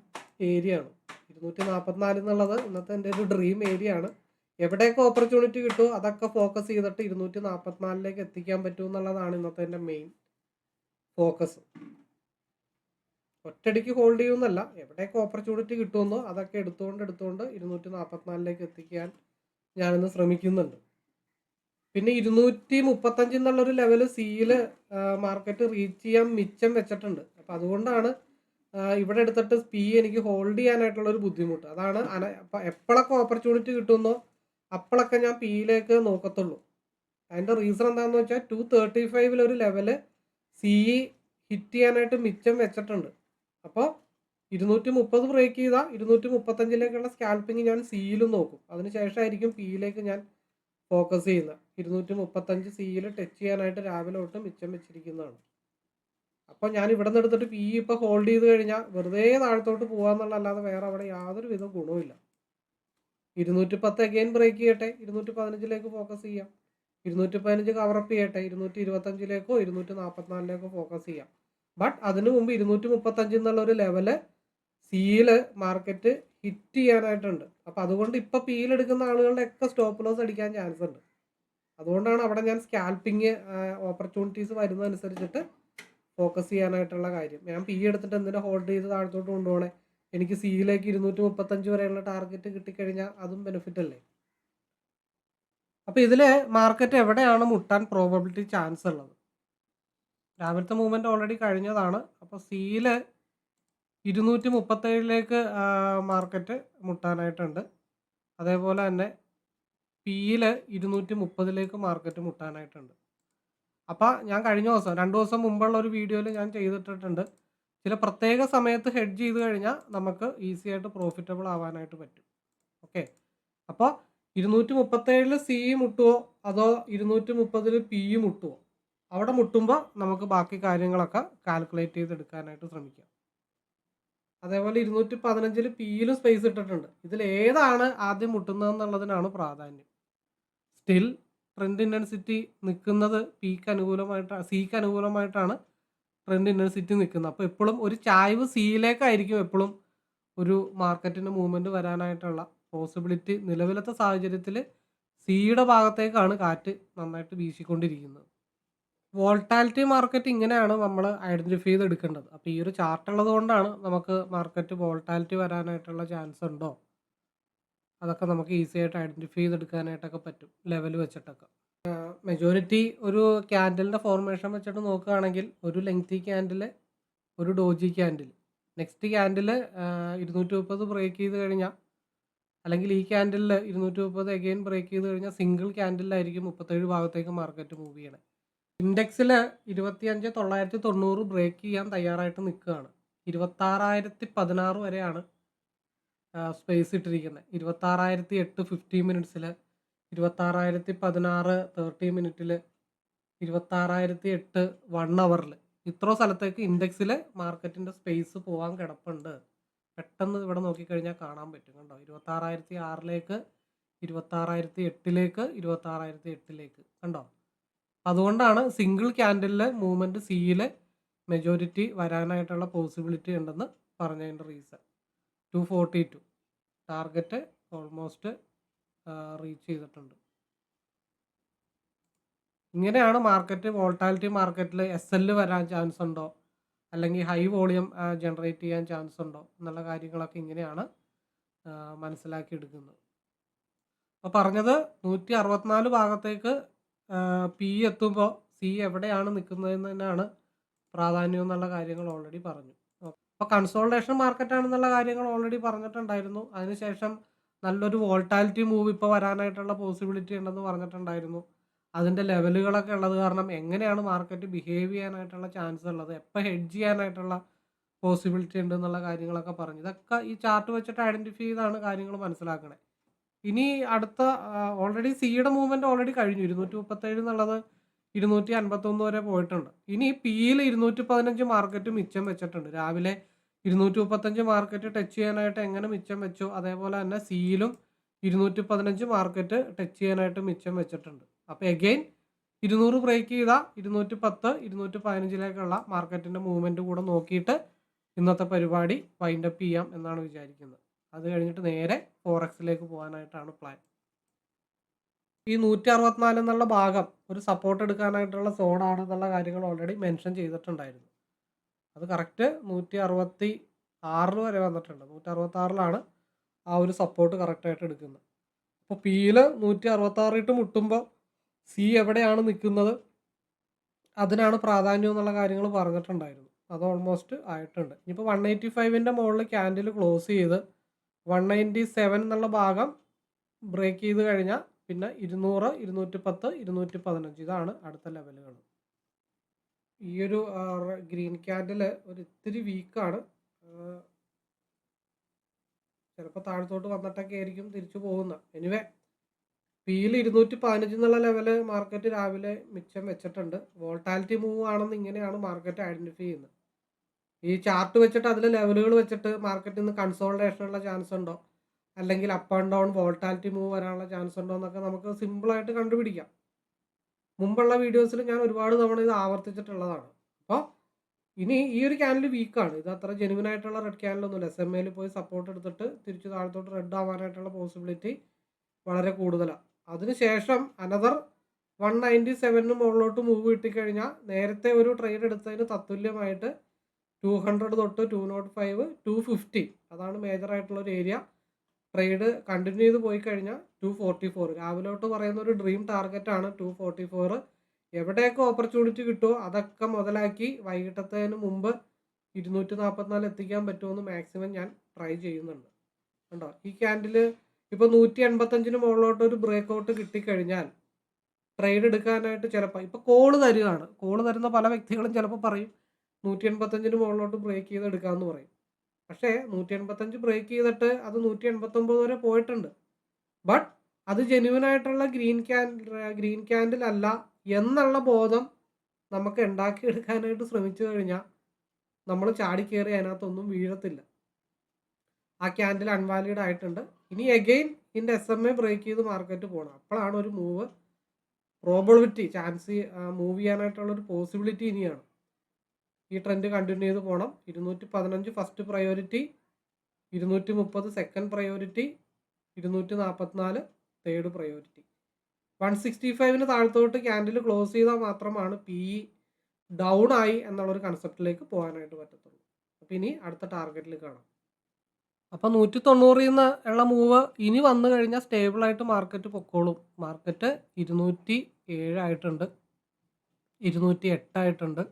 ഏരിയ ആണ്. ഇരുന്നൂറ്റി നാൽപ്പത്തിനാല് എന്നുള്ളത് ഇന്നത്തെ എന്റെ ഒരു ഡ്രീം ഏരിയ ആണ്. എവിടെയൊക്കെ ഓപ്പർച്യൂണിറ്റി കിട്ടുമോ അതൊക്കെ ഫോക്കസ് ചെയ്തിട്ട് ഇരുന്നൂറ്റി നാൽപ്പത്തിനാലിലേക്ക് എത്തിക്കാൻ പറ്റും എന്നുള്ളതാണ് ഇന്നത്തെ എന്റെ മെയിൻ ഫോക്കസ് ഒറ്റടിക്ക് ഹോൾഡ് ചെയ്യുമെന്നല്ല എവിടെയൊക്കെ ഓപ്പർച്യൂണിറ്റി കിട്ടുമെന്നോ അതൊക്കെ എടുത്തുകൊണ്ട് എടുത്തുകൊണ്ട് ഇരുന്നൂറ്റി നാൽപ്പത്തിനാലിലേക്ക് എത്തിക്കാൻ ഞാനിന്ന് ശ്രമിക്കുന്നുണ്ട്. പിന്നെ ഇരുന്നൂറ്റി മുപ്പത്തഞ്ച് എന്നുള്ളൊരു ലെവൽ സിയിൽ മാർക്കറ്റ് റീച്ച് ചെയ്യാൻ മിച്ചം വെച്ചിട്ടുണ്ട്. അപ്പം അതുകൊണ്ടാണ് ഇവിടെ എടുത്തിട്ട് പി എനിക്ക് ഹോൾഡ് ചെയ്യാനായിട്ടുള്ള ഒരു ബുദ്ധിമുട്ട്. അതാണ് അന എപ്പോഴൊക്കെ ഓപ്പർച്യൂണിറ്റി കിട്ടുന്നോ അപ്പോഴൊക്കെ ഞാൻ പിയിലേക്ക് നോക്കത്തുള്ളൂ. അതിന്റെ റീസൺ എന്താണെന്ന് വെച്ചാൽ ടു തേർട്ടി ഫൈവിൽ ഒരു ലെവൽ സി ഹിറ്റ് ചെയ്യാനായിട്ട് മിച്ചം വെച്ചിട്ടുണ്ട്. അപ്പോൾ ഇരുന്നൂറ്റി മുപ്പത് ബ്രേക്ക് ചെയ്താൽ ഇരുന്നൂറ്റി മുപ്പത്തഞ്ചിലേക്കുള്ള സ്കാൽപ്പിംഗ് ഞാൻ സിയിലും നോക്കും അതിനുശേഷമായിരിക്കും പിയിലേക്ക് ഞാൻ ഫോക്കസ് ചെയ്യുന്നത്. ഇരുന്നൂറ്റി മുപ്പത്തഞ്ച് സിയിൽ ടച്ച് ചെയ്യാനായിട്ട് രാവിലെ തൊട്ട് മിച്ചം വെച്ചിരിക്കുന്നതാണ്. അപ്പോൾ ഞാൻ ഇവിടെ നിന്ന് എടുത്തിട്ട് പി ഇപ്പോൾ ഹോൾഡ് ചെയ്ത് കഴിഞ്ഞാൽ വെറുതെ താഴത്തോട്ട് പോകാന്നുള്ളതല്ലാതെ വേറെ അവിടെ യാതൊരു വിധ ഗുണവുമില്ല. ഇരുന്നൂറ്റി പത്ത് അഗെയിൻ ബ്രേക്ക് ചെയ്യട്ടെ ഇരുന്നൂറ്റി പതിനഞ്ചിലേക്ക് ഫോക്കസ് ചെയ്യാം. ഇരുന്നൂറ്റി പതിനഞ്ച് കവറപ്പ് ചെയ്യട്ടെ ഇരുന്നൂറ്റി ഇരുപത്തഞ്ചിലേക്കോ ഇരുന്നൂറ്റി നാൽപ്പത്തിനാലിലേക്കോ ഫോക്കസ് ചെയ്യാം. ബട്ട് അതിനു മുമ്പ് ഇരുന്നൂറ്റി മുപ്പത്തഞ്ച് എന്നുള്ള ഒരു ലെവൽ സിയിൽ മാർക്കറ്റ് ഹിറ്റ് ചെയ്യാനായിട്ടുണ്ട്. അപ്പോൾ അതുകൊണ്ട് ഇപ്പോൾ പീൽ എടുക്കുന്ന ആളുകളുടെ ഒക്കെ സ്റ്റോപ്പ് ലോസ് അടിക്കാൻ ചാൻസ് ഉണ്ട്. അതുകൊണ്ടാണ് അവിടെ ഞാൻ സ്കാൽപ്പിങ് ഓപ്പർച്യൂണിറ്റീസ് വരുന്നതനുസരിച്ചിട്ട് ഫോക്കസ് ചെയ്യാനായിട്ടുള്ള കാര്യം. ഞാൻ പി എടുത്തിട്ട് എന്തിനാ ഹോൾഡ് ചെയ്ത് താഴത്തോട്ട് കൊണ്ടുപോകണേ എനിക്ക് സിയിലേക്ക് ഇരുന്നൂറ്റി മുപ്പത്തഞ്ച് വരെയുള്ള ടാർഗറ്റ് കിട്ടിക്കഴിഞ്ഞാൽ അതും ബെനിഫിറ്റ് അല്ലേ? അപ്പോൾ ഇതിൽ മാർക്കറ്റ് എവിടെയാണ് മുട്ടാൻ പ്രോബബിലിറ്റി ചാൻസ് ഉള്ളത്? രാവിലത്തെ മൂവ്മെന്റ് ഓൾറെഡി കഴിഞ്ഞതാണ്. അപ്പോൾ സിയിൽ ഇരുന്നൂറ്റി മുപ്പത്തേഴിലേക്ക് മാർക്കറ്റ് മുട്ടാനായിട്ടുണ്ട്. അതേപോലെ തന്നെ പിയിൽ ഇരുന്നൂറ്റി മുപ്പതിലേക്ക് മാർക്കറ്റ് മുട്ടാനായിട്ടുണ്ട്. അപ്പോൾ ഞാൻ കഴിഞ്ഞ ദിവസം രണ്ട് ദിവസം മുമ്പുള്ള ഒരു വീഡിയോയിൽ ഞാൻ ചെയ്തിട്ടിട്ടുണ്ട്. ചില പ്രത്യേക സമയത്ത് ഹെഡ്ജ് ചെയ്ത് കഴിഞ്ഞാൽ നമുക്ക് ഈസി ആയിട്ട് പ്രോഫിറ്റബിൾ ആവാനായിട്ട് പറ്റും. ഓക്കെ? അപ്പോൾ ഇരുന്നൂറ്റി മുപ്പത്തേഴിൽ സി മുട്ടുമോ അതോ ഇരുന്നൂറ്റി മുപ്പതിൽ പി മുട്ടുമോ അവിടെ മുട്ടുമ്പോൾ നമുക്ക് ബാക്കി കാര്യങ്ങളൊക്കെ കാൽക്കുലേറ്റ് ചെയ്തെടുക്കാനായിട്ട് ശ്രമിക്കാം. അതേപോലെ ഇരുന്നൂറ്റി പതിനഞ്ചിൽ പിയിലും സ്പേസ് ഇട്ടിട്ടുണ്ട്. ഇതിൽ ഏതാണ് ആദ്യം മുട്ടുന്നതെന്നുള്ളതിനാണ് പ്രാധാന്യം. സ്റ്റിൽ ട്രെൻഡ് ഇന്റൻസിറ്റി നിൽക്കുന്നത് പീക്ക് അനുകൂലമായിട്ട് സിക്ക് അനുകൂലമായിട്ടാണ് ട്രെൻഡ് ഇന്റൻസിറ്റി നിൽക്കുന്നത്. അപ്പോൾ എപ്പോഴും ഒരു ചായ്വ് സിയിലേക്കായിരിക്കും എപ്പോഴും ഒരു മാർക്കറ്റിന്റെ മൂവ്മെന്റ് വരാനായിട്ടുള്ള പോസിബിലിറ്റി നിലവിലത്തെ സാഹചര്യത്തിൽ സിയുടെ ഭാഗത്തേക്കാണ് കാറ്റ് നന്നായിട്ട് വീശിക്കൊണ്ടിരിക്കുന്നത്. വോൾട്ടാലിറ്റി മാർക്കറ്റ് ഇങ്ങനെയാണ് നമ്മൾ ഐഡന്റിഫൈ ചെയ്ത് എടുക്കേണ്ടത് അപ്പോൾ ഈ ഒരു ചാർട്ട് ഉള്ളത് കൊണ്ടാണ് നമുക്ക് മാർക്കറ്റ് വോൾട്ടാലിറ്റി വരാനായിട്ടുള്ള ചാൻസ് ഉണ്ടോ? അതൊക്കെ നമുക്ക് ഈസി ആയിട്ട് ഐഡന്റിഫൈ ചെയ്തെടുക്കാനായിട്ടൊക്കെ പറ്റും ലെവൽ വെച്ചിട്ടൊക്കെ. മെജോറിറ്റി ഒരു ക്യാൻഡലിന്റെ ഫോർമേഷൻ വെച്ചിട്ട് നോക്കുകയാണെങ്കിൽ ഒരു ലെങ്തി ക്യാൻഡിൽ ഒരു ഡോജി ക്യാൻഡിൽ നെക്സ്റ്റ് ക്യാൻഡിൽ ഇരുന്നൂറ്റി മുപ്പത് ബ്രേക്ക് ചെയ്ത് കഴിഞ്ഞാൽ അല്ലെങ്കിൽ ഈ ക്യാൻഡിലിൽ ഇരുന്നൂറ്റി മുപ്പത് എഗെയിൻ ബ്രേക്ക് ചെയ്ത് കഴിഞ്ഞാൽ സിംഗിൾ ക്യാൻഡിലായിരിക്കും മുപ്പത്തേഴ് ഭാഗത്തേക്ക് മാർക്കറ്റ് മൂവ് ചെയ്യണേ. ഇൻഡെക്സിൽ ഇരുപത്തിയഞ്ച് തൊള്ളായിരത്തി തൊണ്ണൂറ് ബ്രേക്ക് ചെയ്യാൻ തയ്യാറായിട്ട് നിൽക്കുകയാണ്. ഇരുപത്താറായിരത്തി പതിനാറ് വരെയാണ് സ്പേസ് ഇട്ടിരിക്കുന്നത് ഇരുപത്താറായിരത്തി എട്ട് ഫിഫ്റ്റി മിനിറ്റ്സിൽ ഇരുപത്താറായിരത്തി പതിനാറ് തേർട്ടി മിനിറ്റിൽ ഇരുപത്താറായിരത്തി എട്ട് വൺ അവറിൽ ഇത്ര സ്ഥലത്തേക്ക് ഇൻഡെക്സിൽ മാർക്കറ്റിന്റെ സ്പേസ് പോകാൻ കിടപ്പുണ്ട്. പെട്ടെന്ന് ഇവിടെ നോക്കിക്കഴിഞ്ഞാൽ കാണാൻ പറ്റും കണ്ടോ? ഇരുപത്താറായിരത്തി ആറിലേക്ക് ഇരുപത്താറായിരത്തി എട്ടിലേക്ക് ഇരുപത്താറായിരത്തി എട്ടിലേക്ക് കണ്ടോ? അതുകൊണ്ടാണ് സിംഗിൾ ക്യാൻഡലിൽ മൂവ്മെന്റ് സിയിൽ മെജോറിറ്റി വരാനായിട്ടുള്ള പോസിബിലിറ്റി ഉണ്ടെന്ന് പറഞ്ഞതിന്റെ reason two forty two target almost reach ചെയ്തിട്ടുണ്ട്. ഇങ്ങനെയാണ് മാർക്കറ്റ് വോൾട്ടാലിറ്റി മാർക്കറ്റിൽ എസ് എല്ല് വരാൻ ചാൻസ് ഉണ്ടോ? അല്ലെങ്കിൽ ഹൈ വോളിയം ജനറേറ്റ് ചെയ്യാൻ ചാൻസ് ഉണ്ടോ? എന്നുള്ള കാര്യങ്ങളൊക്കെ ഇങ്ങനെയാണ് മനസ്സിലാക്കി എടുക്കുന്നത്. അപ്പോൾ പറഞ്ഞത് നൂറ്റി അറുപത്തിനാല് ഭാഗത്തേക്ക് പി എത്തുമ്പോൾ സി എവിടെയാണ് നിൽക്കുന്നതെന്ന് തന്നെയാണ് പ്രാധാന്യം എന്നുള്ള കാര്യങ്ങൾ ഓൾറെഡി പറഞ്ഞു. അപ്പോൾ കൺസോൾട്ടേഷൻ മാർക്കറ്റ് ആണെന്നുള്ള കാര്യങ്ങൾ ഓൾറെഡി പറഞ്ഞിട്ടുണ്ടായിരുന്നു. അതിനുശേഷം നല്ലൊരു വോൾട്ടാലിറ്റി മൂവ് ഇപ്പോൾ വരാനായിട്ടുള്ള പോസിബിലിറ്റി ഉണ്ടെന്ന് പറഞ്ഞിട്ടുണ്ടായിരുന്നു. അതിന്റെ ലെവലുകളൊക്കെ ഉള്ളത് കാരണം എങ്ങനെയാണ് മാർക്കറ്റ് ബിഹേവ് ചെയ്യാനായിട്ടുള്ള ചാൻസ് ഉള്ളത്? എപ്പോൾ ഹെഡ്ജ് ചെയ്യാനായിട്ടുള്ള പോസിബിലിറ്റി ഉണ്ട് എന്നുള്ള കാര്യങ്ങളൊക്കെ പറഞ്ഞു. ഇതൊക്കെ ഈ ചാർട്ട് വെച്ചിട്ട് ഐഡന്റിഫൈ ചെയ്താണ് കാര്യങ്ങൾ മനസ്സിലാക്കണേ. ഇനി അടുത്ത ഓൾറെഡി സിയുടെ മൂവ്മെന്റ് ഓൾറെഡി കഴിഞ്ഞു. ഇരുന്നൂറ്റി മുപ്പത്തേഴ് എന്നുള്ളത് ഇരുന്നൂറ്റി അൻപത്തൊന്ന് വരെ പോയിട്ടുണ്ട്. ഇനി പിയിൽ ഇരുന്നൂറ്റി പതിനഞ്ച് മാർക്കറ്റ് മിച്ചം വെച്ചിട്ടുണ്ട്. രാവിലെ ഇരുന്നൂറ്റി മുപ്പത്തഞ്ച് മാർക്കറ്റ് ടച്ച് ചെയ്യാനായിട്ട് എങ്ങനെ മിച്ചം വെച്ചു? അതേപോലെ തന്നെ സിയിലും ഇരുന്നൂറ്റി പതിനഞ്ച് മാർക്കറ്റ് ടച്ച് ചെയ്യാനായിട്ട് മിച്ചം വെച്ചിട്ടുണ്ട്. അപ്പോൾ എഗെയിൻ ഇരുന്നൂറ് ബ്രേക്ക് ചെയ്താൽ ഇരുന്നൂറ്റി പത്ത് ഇരുന്നൂറ്റി പതിനഞ്ചിലേക്കുള്ള മാർക്കറ്റിന്റെ മൂവ്മെന്റ് കൂടെ നോക്കിയിട്ട് ഇന്നത്തെ പരിപാടി വൈൻഡപ്പ് ചെയ്യാം എന്നാണ് വിചാരിക്കുന്നത്. അത് കഴിഞ്ഞിട്ട് നേരെ ഫോറക്സിലേക്ക് പോകാനായിട്ടാണ് പ്ലാൻ ഈ നൂറ്റി അറുപത്തിനാല് എന്നുള്ള ഭാഗം ഒരു സപ്പോർട്ട് എടുക്കാനായിട്ടുള്ള സോണാണ് എന്നുള്ള കാര്യങ്ങൾ ഓൾറെഡി മെൻഷൻ ചെയ്തിട്ടുണ്ടായിരുന്നു. അത് കറക്റ്റ് നൂറ്റി അറുപത്തി ആറിൽ വരെ വന്നിട്ടുണ്ട്. നൂറ്റി അറുപത്തി ആറിലാണ് ആ ഒരു സപ്പോർട്ട് കറക്റ്റായിട്ട് എടുക്കുന്നത്. അപ്പോൾ പിയിൽ നൂറ്റി അറുപത്തി ആറിട്ട് മുട്ടുമ്പോൾ സി എവിടെയാണ് നിൽക്കുന്നത്? അതിനാണ് പ്രാധാന്യം എന്നുള്ള കാര്യങ്ങൾ പറഞ്ഞിട്ടുണ്ടായിരുന്നു. അത് ഓൾമോസ്റ്റ് ആയിട്ടുണ്ട്. ഇനിയിപ്പോൾ വൺ എയ്റ്റി ഫൈവിന്റെ മുകളിൽ ക്യാൻഡിൽ ക്ലോസ് ചെയ്ത് വൺ നയന്റി സെവൻ എന്നുള്ള ഭാഗം ബ്രേക്ക് ചെയ്ത് കഴിഞ്ഞാൽ പിന്നെ ഇരുന്നൂറ് ഇരുന്നൂറ്റി പത്ത് ഇരുന്നൂറ്റി പതിനഞ്ച് ഇതാണ് അടുത്ത ലെവലുകൾ. ഈ ഒരു ഗ്രീൻ ക്യാൻഡിൽ ഒരു ഇത്തിരി വീക്കാണ്. ചിലപ്പോൾ താഴത്തോട്ട് വന്നിട്ടൊക്കെ ആയിരിക്കും തിരിച്ചു പോകുന്നത്. എനിവേ പിയിൽ ഇരുന്നൂറ്റി പതിനഞ്ച് എന്നുള്ള ലെവൽ മാർക്കറ്റ് രാവിലെ മിച്ചം വെച്ചിട്ടുണ്ട്. വോൾട്ടാലിറ്റി മൂവ് ആണെന്ന് ഇങ്ങനെയാണ് മാർക്കറ്റ് ഐഡന്റിഫൈ ചെയ്യുന്നത്. ഈ ചാർട്ട് വെച്ചിട്ട് അതിലെ ലെവലുകൾ വെച്ചിട്ട് മാർക്കറ്റിൽ നിന്ന് കൺസോൾട്ടേഷനുള്ള ചാൻസ് ഉണ്ടോ? അല്ലെങ്കിൽ up and down volatility move വരാനുള്ള ചാൻസ് ഉണ്ടോ എന്നൊക്കെ നമുക്ക് സിമ്പിളായിട്ട് കണ്ടുപിടിക്കാം. മുമ്പുള്ള വീഡിയോസിൽ ഞാൻ ഒരുപാട് തവണ ഇത് ആവർത്തിച്ചിട്ടുള്ളതാണ്. അപ്പോൾ ഇനി ഈ ഒരു ക്യാനൽ വീക്കാണ് ഇത് അത്ര ജെനുവിൻ ആയിട്ടുള്ള റെഡ് ക്യാനലൊന്നുമില്ല എസ് എം എയിൽ പോയി സപ്പോർട്ട് എടുത്തിട്ട് തിരിച്ച് താഴത്തോട്ട് റെഡ് ആവാനായിട്ടുള്ള പോസിബിലിറ്റി വളരെ കൂടുതലാണ് അതിനുശേഷം അനദർ വൺ നയന്റി സെവനിന് മുകളിലോട്ട് മൂവ് കിട്ടിക്കഴിഞ്ഞാൽ നേരത്തെ ഒരു ട്രേഡ് എടുത്തതിന് തത്തുല്യമായിട്ട് ടു ഹൺഡ്രഡ് തൊട്ട് two naught five two fifty അതാണ് മേജറായിട്ടുള്ളൊരു ഏരിയ ട്രേഡ് കണ്ടിന്യൂ ചെയ്ത് പോയി കഴിഞ്ഞാൽ ടു ഫോർട്ടി ഫോർ രാവിലോട്ട് പറയുന്ന ഒരു ഡ്രീം ടാർഗറ്റാണ് ടു ഫോർട്ടി ഫോർ എവിടെയൊക്കെ ഓപ്പർച്യൂണിറ്റി കിട്ടുമോ അതൊക്കെ മുതലാക്കി വൈകിട്ടത്തേന് മുമ്പ് ഇരുന്നൂറ്റി നാൽപ്പത്തിനാല് എത്തിക്കാൻ പറ്റുമെന്ന് മാക്സിമം ഞാൻ ട്രൈ ചെയ്യുന്നുണ്ട്. കണ്ടോ? ഈ ക്യാൻഡിൽ ഇപ്പോൾ നൂറ്റി എൺപത്തഞ്ചിന് മുകളിലോട്ട് ഒരു ബ്രേക്ക് ഔട്ട് കിട്ടിക്കഴിഞ്ഞാൽ ട്രേഡ് എടുക്കാനായിട്ട് ചിലപ്പോൾ ഇപ്പോൾ കോൾ തരികയാണ് കോൾ തരുന്ന പല വ്യക്തികളും ചിലപ്പോൾ പറയും നൂറ്റി എൺപത്തഞ്ചിന് മുകളിലോട്ട് ബ്രേക്ക് ചെയ്ത് എടുക്കാമെന്ന് പറയും. പക്ഷേ നൂറ്റി എൺപത്തഞ്ച് ബ്രേക്ക് ചെയ്തിട്ട് അത് നൂറ്റി എൺപത്തൊമ്പത് വരെ പോയിട്ടുണ്ട്. ബട്ട് അത് ജെന്യുവൻ ആയിട്ടുള്ള ഗ്രീൻ ക്യാൻ ഗ്രീൻ ക്യാൻഡിൽ അല്ല എന്നുള്ള ബോധം നമുക്ക് ഉണ്ടാക്കിയെടുക്കാനായിട്ട് ശ്രമിച്ചു കഴിഞ്ഞാൽ നമ്മൾ ചാടിക്കയറി അതിനകത്തൊന്നും വീഴത്തില്ല. ആ ക്യാൻഡിൽ അൺവാലിഡ് ആയിട്ടുണ്ട്. ഇനി എഗെയിൻ ഇതിന്റെ എസ് എം എ ബ്രേക്ക് ചെയ്ത് മാർക്കറ്റ് പോകണം അപ്പോഴാണ് ഒരു മൂവ് പ്രോബിലിറ്റി ചാൻസ് മൂവ് ചെയ്യാനായിട്ടുള്ള ഒരു പോസിബിലിറ്റി ഇനിയാണ്. ഈ ട്രെൻഡ് കണ്ടിന്യൂ ചെയ്ത് പോകണം ഇരുന്നൂറ്റി പതിനഞ്ച് ഫസ്റ്റ് പ്രയോറിറ്റി ഇരുന്നൂറ്റി മുപ്പത് സെക്കൻഡ് പ്രയോറിറ്റി ഇരുന്നൂറ്റി നാൽപ്പത്തിനാല് തേർഡ് പ്രയോറിറ്റി വൺ സിക്സ്റ്റി ഫൈവിന് താഴത്തോട്ട് ക്യാൻഡിൽ ക്ലോസ് ചെയ്താൽ മാത്രമാണ് പി ഇ ഡൗൺ ആയി എന്നുള്ളൊരു കൺസെപ്റ്റിലേക്ക് പോകാനായിട്ട് പറ്റത്തുള്ളൂ. അപ്പോൾ ഇനി അടുത്ത ടാർഗറ്റിൽ കാണാം. അപ്പോൾ നൂറ്റി തൊണ്ണൂറിൽ നിന്ന് ഉള്ള മൂവ് ഇനി വന്നു കഴിഞ്ഞാൽ സ്റ്റേബിളായിട്ട് മാർക്കറ്റ് പൊക്കോളും. മാർക്കറ്റ് ഇരുന്നൂറ്റി ഏഴായിട്ടുണ്ട് ഇരുന്നൂറ്റി എട്ടായിട്ടുണ്ട്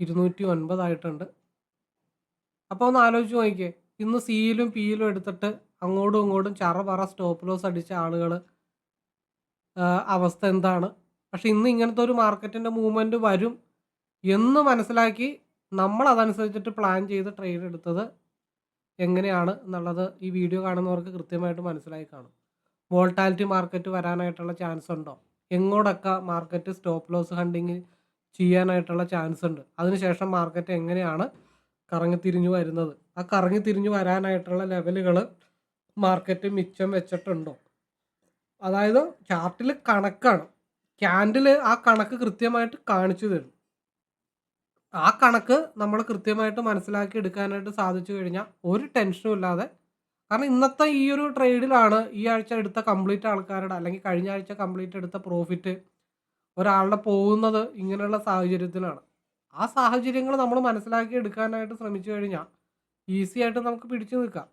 ഇരുന്നൂറ്റി ഒൻപതായിട്ടുണ്ട് അപ്പോൾ ഒന്ന് ആലോചിച്ച് നോക്കിക്കേ ഇന്ന് സിയിലും പിയിലും എടുത്തിട്ട് അങ്ങോട്ടും ഇങ്ങോട്ടും ചറ പറ സ്റ്റോപ്പ് ലോസ് അടിച്ച ആളുകൾ അവസ്ഥ എന്താണ്? പക്ഷെ ഇന്ന് ഇങ്ങനത്തെ ഒരു മാർക്കറ്റിന്റെ മൂവ്മെന്റ് വരും എന്ന് മനസ്സിലാക്കി നമ്മൾ അതനുസരിച്ചിട്ട് പ്ലാൻ ചെയ്ത് ട്രേഡ് എടുത്തത് എങ്ങനെയാണ് എന്നുള്ളത് ഈ വീഡിയോ കാണുന്നവർക്ക് കൃത്യമായിട്ട് മനസ്സിലായി കാണും. വോൾട്ടാലിറ്റി മാർക്കറ്റ് വരാനായിട്ടുള്ള ചാൻസ് ഉണ്ടോ? എങ്ങോട്ടൊക്കെ മാർക്കറ്റ് സ്റ്റോപ്പ് ലോസ് ഹണ്ടിങ് ചെയ്യാനായിട്ടുള്ള ചാൻസ് ഉണ്ട്. അതിനുശേഷം മാർക്കറ്റ് എങ്ങനെയാണ് കറങ്ങിത്തിരിഞ്ഞു വരുന്നത്? ആ കറങ്ങിത്തിരിഞ്ഞു വരാനായിട്ടുള്ള ലെവലുകൾ മാർക്കറ്റ് മിച്ചം വെച്ചിട്ടുണ്ടോ? അതായത് ചാർട്ടിൽ കണക്കാണ്. ക്യാൻഡിൽ ആ കണക്ക് കൃത്യമായിട്ട് കാണിച്ചു തരും. ആ കണക്ക് നമ്മൾ കൃത്യമായിട്ട് മനസ്സിലാക്കി എടുക്കാനായിട്ട് സാധിച്ചു കഴിഞ്ഞാൽ ഒരു ടെൻഷനും ഇല്ലാതെ കാരണം ഇന്നത്തെ ഈ ഒരു ട്രേഡിലാണ് ഈ ആഴ്ച എടുത്ത കംപ്ലീറ്റ് ആൾക്കാരുടെ അല്ലെങ്കിൽ കഴിഞ്ഞ ആഴ്ച കംപ്ലീറ്റ് എടുത്ത പ്രോഫിറ്റ് ഒരാളുടെ പോകുന്നത് ഇങ്ങനെയുള്ള സാഹചര്യത്തിലാണ്. ആ സാഹചര്യങ്ങൾ നമ്മൾ മനസ്സിലാക്കി എടുക്കാനായിട്ട് ശ്രമിച്ചു കഴിഞ്ഞാൽ ഈസി ആയിട്ട് നമുക്ക് പിടിച്ചു നിൽക്കാം.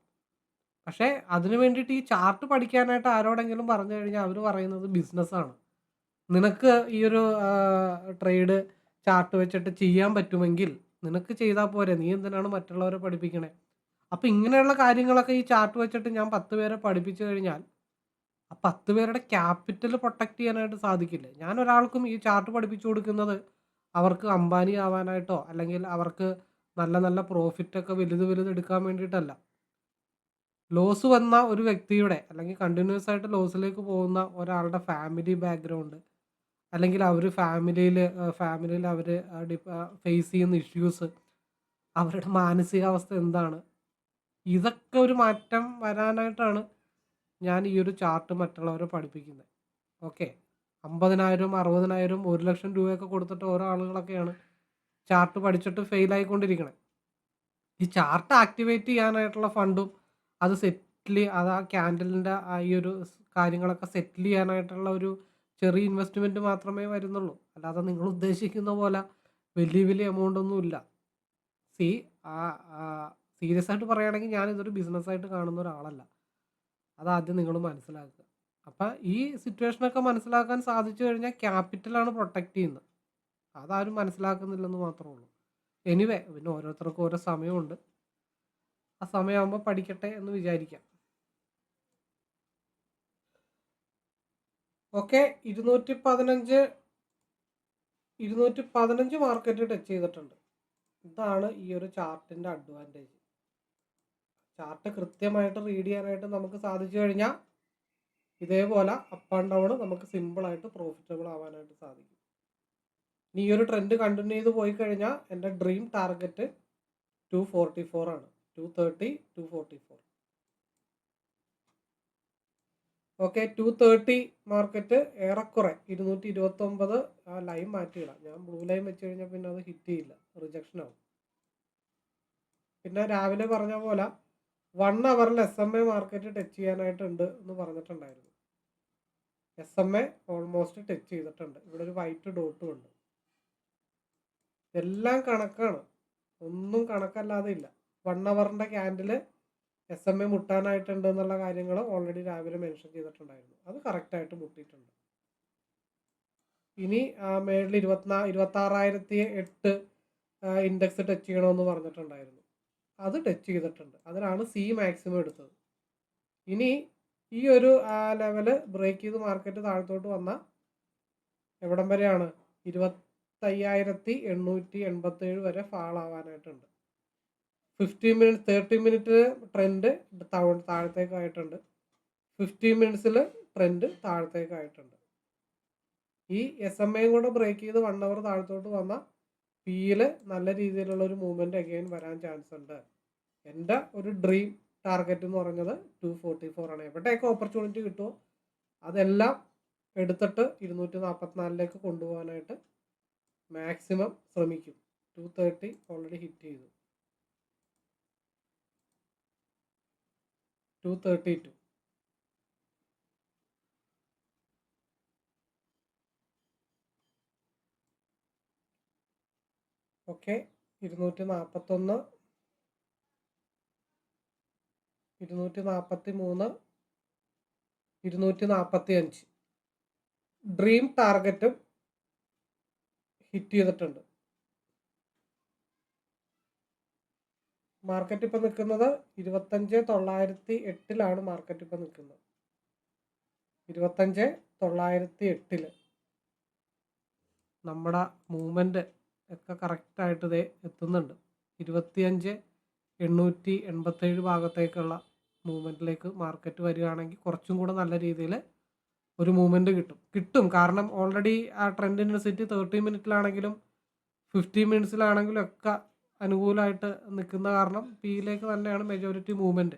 പക്ഷേ അതിനു വേണ്ടിയിട്ട് ഈ ചാർട്ട് പഠിക്കാനായിട്ട് ആരോടെങ്കിലും പറഞ്ഞു കഴിഞ്ഞാൽ അവർ പറയുന്നത് ബിസിനസ്സാണ് നിനക്ക് ഈ ഒരു ട്രേഡ് ചാർട്ട് വെച്ചിട്ട് ചെയ്യാൻ പറ്റുമെങ്കിൽ നിനക്ക് ചെയ്താൽ പോരെ നീ എന്തിനാണ് മറ്റുള്ളവരെ പഠിപ്പിക്കണേ? അപ്പം ഇങ്ങനെയുള്ള കാര്യങ്ങളൊക്കെ ഈ ചാർട്ട് വെച്ചിട്ട് ഞാൻ പത്ത് പേരെ പഠിപ്പിച്ചു കഴിഞ്ഞാൽ ആ പത്ത് പേരുടെ ക്യാപിറ്റൽ പ്രൊട്ടക്റ്റ് ചെയ്യാനായിട്ട് സാധിക്കില്ല? ഞാൻ ഒരാൾക്കും ഈ ചാർട്ട് പഠിപ്പിച്ചു കൊടുക്കുന്നത് അവർക്ക് അംബാനി ആവാനായിട്ടോ അല്ലെങ്കിൽ അവർക്ക് നല്ല നല്ല പ്രോഫിറ്റൊക്കെ വലുത് വലുത് എടുക്കാൻ വേണ്ടിയിട്ടല്ല. ലോസ് വന്ന ഒരു വ്യക്തിയുടെ അല്ലെങ്കിൽ കണ്ടിന്യൂസ് ആയിട്ട് ലോസിലേക്ക് പോകുന്ന ഒരാളുടെ ഫാമിലി ബാക്ക്ഗ്രൗണ്ട് അല്ലെങ്കിൽ അവർ ഫാമിലിയിൽ ഫാമിലിയിൽ അവർ ഫേസ് ചെയ്യുന്ന ഇഷ്യൂസ് അവരുടെ മാനസികാവസ്ഥ എന്താണ്? ഇതൊക്കെ ഒരു മാറ്റം വരാനായിട്ടാണ് ഞാൻ ഈ ഒരു ചാർട്ട് മറ്റുള്ളവരെ പഠിപ്പിക്കുന്നത് ഓക്കെ അമ്പതിനായിരം അറുപതിനായിരം ഒരു ലക്ഷം രൂപയൊക്കെ കൊടുത്തിട്ട് ഓരോ ആളുകളൊക്കെയാണ് ചാർട്ട് പഠിച്ചിട്ട് ഫെയിൽ ആയിക്കൊണ്ടിരിക്കണേ. ഈ ചാർട്ട് ആക്ടിവേറ്റ് ചെയ്യാനായിട്ടുള്ള ഫണ്ടും അത് സെറ്റിൽ അത് ആ ക്യാൻഡലിന്റെ ആ ഈ ഒരു കാര്യങ്ങളൊക്കെ സെറ്റിൽ ചെയ്യാനായിട്ടുള്ള ഒരു ചെറിയ ഇൻവെസ്റ്റ്മെന്റ് മാത്രമേ വരുന്നുള്ളൂ. അല്ലാതെ നിങ്ങൾ ഉദ്ദേശിക്കുന്ന പോലെ വലിയ വലിയ എമൗണ്ട് ഒന്നും ഇല്ല. സി സീരിയസ് ആയിട്ട് പറയുകയാണെങ്കിൽ ഞാൻ ഇതൊരു ബിസിനസ്സായിട്ട് കാണുന്ന ഒരാളല്ല. അതാദ്യം നിങ്ങൾ മനസ്സിലാക്കുക. അപ്പം ഈ സിറ്റുവേഷനൊക്കെ മനസ്സിലാക്കാൻ സാധിച്ചു കഴിഞ്ഞാൽ ക്യാപിറ്റലാണ് പ്രൊട്ടക്റ്റ് ചെയ്യുന്നത്. അതാരും മനസ്സിലാക്കുന്നില്ലെന്ന് മാത്രമേ ഉള്ളൂ. എനിവേ പിന്നെ ഓരോരുത്തർക്കും ഓരോ സമയമുണ്ട്. ആ സമയമാകുമ്പോൾ പഠിക്കട്ടെ എന്ന് വിചാരിക്കാം. ഓക്കെ ഇരുന്നൂറ്റി പതിനഞ്ച് ഇരുന്നൂറ്റി പതിനഞ്ച് മാർക്കറ്റ് ടച്ച് ചെയ്തിട്ടുണ്ട്. ഇതാണ് ഈ ഒരു ചാർട്ടിന്റെ അഡ്വാന്റേജ്. ചാർട്ട് കൃത്യമായിട്ട് റീഡ് ചെയ്യാനായിട്ട് നമുക്ക് സാധിച്ചു കഴിഞ്ഞാൽ ഇതേപോലെ അപ്പ് ആൻഡ് ഡൗൺ നമുക്ക് സിമ്പിളായിട്ട് പ്രോഫിറ്റബിൾ ആവാനായിട്ട് സാധിക്കും. ഇനി ഈ ഒരു ട്രെൻഡ് കണ്ടിന്യൂ ചെയ്ത് പോയി കഴിഞ്ഞാൽ എന്റെ dream target two forty four ആണ്. Two thirty two forty four okay two thirty market ഏറെക്കുറെ ഇരുന്നൂറ്റി ഇരുപത്തൊമ്പത് ആ ലൈൻ മാറ്റിയിടാം. ഞാൻ ബ്ലൂ ലൈൻ വെച്ച് കഴിഞ്ഞാൽ പിന്നെ അത് ഹിറ്റ് ചെയ്യില്ല. റിജക്ഷൻ ആവും. പിന്നെ രാവിലെ പറഞ്ഞ പോലെ one അവറിൽ S M A market touch ചെയ്യാനായിട്ടുണ്ട് എന്ന് പറഞ്ഞിട്ടുണ്ടായിരുന്നു. S M A almost touch ചെയ്തിട്ടുണ്ട്. ഇവിടെ ഒരു വൈറ്റ് ഡോട്ടും ഉണ്ട്. എല്ലാം കണക്കാണ്. ഒന്നും കണക്കല്ലാതെ ഇല്ല. വൺ അവറിന്റെ ക്യാൻഡിൽ എസ് എം എ മുട്ടാനായിട്ടുണ്ട് എന്നുള്ള കാര്യങ്ങൾ ഓൾറെഡി രാവിലെ മെൻഷൻ ചെയ്തിട്ടുണ്ടായിരുന്നു. അത് കറക്റ്റായിട്ട് മുട്ടിയിട്ടുണ്ട്. ഇനി മേളിൽ ഇരുപത്തിനാ ഇരുപത്താറായിരത്തി എട്ട് ഇൻഡെക്സ് ടച്ച് ചെയ്യണമെന്ന് പറഞ്ഞിട്ടുണ്ടായിരുന്നു. അത് ടച്ച് ചെയ്തിട്ടുണ്ട്. അതിലാണ് സി മാക്സിമം എടുത്തത്. ഇനി ഈ ഒരു ലെവൽ ബ്രേക്ക് ചെയ്ത് മാർക്കറ്റ് താഴത്തോട്ട് വന്ന എവിടം വരെയാണ്? ഇരുപത്തയ്യായിരത്തി എണ്ണൂറ്റി എൺപത്തേഴ് വരെ fall ആവാനായിട്ടുണ്ട്. Fifty minute thirty minute trend താഴത്തേക്കായിട്ടുണ്ട്. Fifty മിനിറ്റ്സിൽ ട്രെൻഡ് താഴത്തേക്കായിട്ടുണ്ട്. ഈ എസ് എം ഐയും കൂടെ ബ്രേക്ക് ചെയ്ത് വൺ അവർ താഴത്തോട്ട് വന്ന പിയിൽ നല്ല രീതിയിലുള്ള ഒരു മൂവ്മെന്റ് അഗെയിൻ വരാൻ ചാൻസ് ഉണ്ട്. എന്റെ ഒരു ഡ്രീം ടാർഗറ്റ് എന്ന് പറഞ്ഞത് ടു ഫോർട്ടി ഫോർ ആണ് എവിടെയൊക്കെ ഓപ്പർച്യൂണിറ്റി കിട്ടുമോ അതെല്ലാം എടുത്തിട്ട് ഇരുന്നൂറ്റി നാൽപ്പത്തിനാലിലേക്ക് കൊണ്ടുപോകാനായിട്ട് മാക്സിമം ശ്രമിക്കും. ടു തേർട്ടി ഓൾറെഡി ഹിറ്റ് ചെയ്തു. Two thirty two okay. ഇരുന്നൂറ്റി നാൽപ്പത്തൊന്ന് ഇരുന്നൂറ്റി നാൽപ്പത്തി മൂന്ന് ഇരുന്നൂറ്റി നാൽപ്പത്തി അഞ്ച് ഡ്രീം ടാർഗറ്റും ഹിറ്റ് ചെയ്തിട്ടുണ്ട്. മാർക്കറ്റ് ഇപ്പം നിൽക്കുന്നത് ഇരുപത്തഞ്ച് തൊള്ളായിരത്തി എട്ടിലാണ് മാർക്കറ്റ് ഇപ്പം നിൽക്കുന്നത്. ഇരുപത്തഞ്ച് തൊള്ളായിരത്തി എട്ടിൽ നമ്മുടെ മൂവ്മെന്റ് ഒക്കെ കറക്റ്റായിട്ട് ദേ എത്തുന്നുണ്ട്. ഇരുപത്തിയഞ്ച് എണ്ണൂറ്റി എൺപത്തേഴ് ഭാഗത്തേക്കുള്ള മൂവ്മെന്റിലേക്ക് മാർക്കറ്റ് വരികയാണെങ്കിൽ കുറച്ചും കൂടെ നല്ല രീതിയിൽ ഒരു മൂവ്മെന്റ് കിട്ടും. കിട്ടും. കാരണം ഓൾറെഡി ആ ട്രെൻഡിനനുസരിച്ച് തേർട്ടി മിനിറ്റിലാണെങ്കിലും ഫിഫ്റ്റി മിനിറ്റ്സിലാണെങ്കിലും ഒക്കെ അനുകൂലമായിട്ട് നിൽക്കുന്ന കാരണം പിയിലേക്ക് തന്നെയാണ് മെജോറിറ്റി മൂവ്മെന്റ്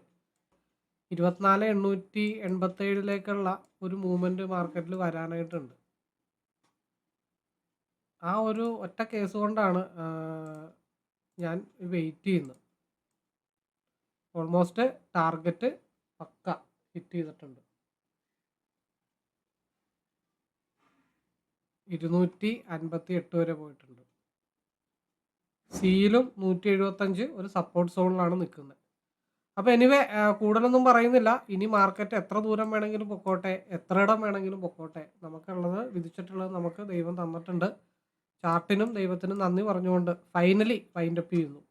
ഇരുപത്തിനാല് എണ്ണൂറ്റി എൺപത്തേഴിലേക്കുള്ള ഒരു മൂവ്മെന്റ് മാർക്കറ്റിൽ വരാനായിട്ടുണ്ട്. ആ ഒരു ഒറ്റ കേസ് കൊണ്ടാണ് ഞാൻ വെയിറ്റ് ചെയ്യുന്നത്. ഓൾമോസ്റ്റ് ടാർഗറ്റ് പക്ക ഹിറ്റ് ചെയ്തിട്ടുണ്ട്. ഇരുന്നൂറ്റി അൻപത്തി എട്ട് വരെ പോയിട്ടുണ്ട്. സിയിലും നൂറ്റി എഴുപത്തഞ്ച് ഒരു സപ്പോർട്ട് സോണിലാണ് നിൽക്കുന്നത്. അപ്പോൾ എനിവേ കൂടുതലൊന്നും പറയുന്നില്ല. ഇനി മാർക്കറ്റ് എത്ര ദൂരം വേണമെങ്കിലും പൊക്കോട്ടെ എത്ര ഇടം വേണമെങ്കിലും പൊക്കോട്ടെ നമുക്കുള്ളത് വിധിച്ചിട്ടുള്ളത് നമുക്ക് ദൈവം തന്നിട്ടുണ്ട്. ചാർട്ടിനും ദൈവത്തിനും നന്ദി പറഞ്ഞുകൊണ്ട് ഫൈനലി വൈൻഡ് അപ്പ് ചെയ്യുന്നു.